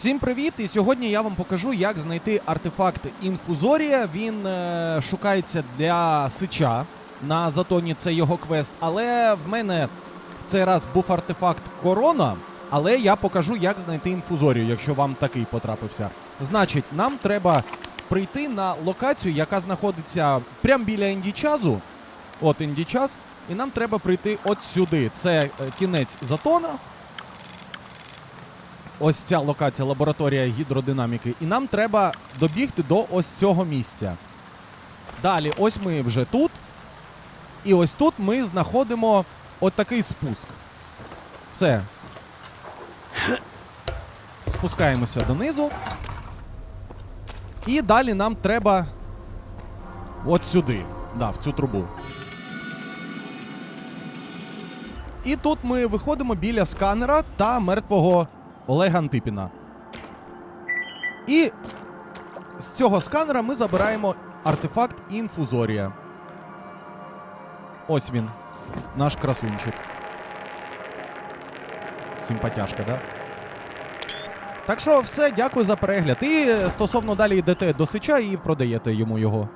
Всім привіт! І сьогодні я вам покажу, як знайти артефакт інфузорія. Він е, шукається для сича. На затоні це його квест. Але в мене в цей раз був артефакт корона. Але я покажу, як знайти інфузорію, якщо вам такий потрапився. Значить, нам треба прийти на локацію, яка знаходиться прямо біля індічазу. От індічас. І нам треба прийти от сюди. Це е, кінець затона. Ось ця локація лабораторія гідродинаміки. І нам треба добігти до ось цього місця. Далі, ось ми вже тут. І ось тут ми знаходимо от такий спуск. Все. Спускаємося донизу. І далі нам треба от сюди. Да, в цю трубу. І тут ми виходимо біля сканера та мертвого Олега Антипіна. І з цього сканера ми забираємо артефакт інфузорія. Ось він. Наш красунчик. Симпатяшка, да? Так що все, дякую за перегляд. І е, стосовно далі йдете до сича і продаєте йому його.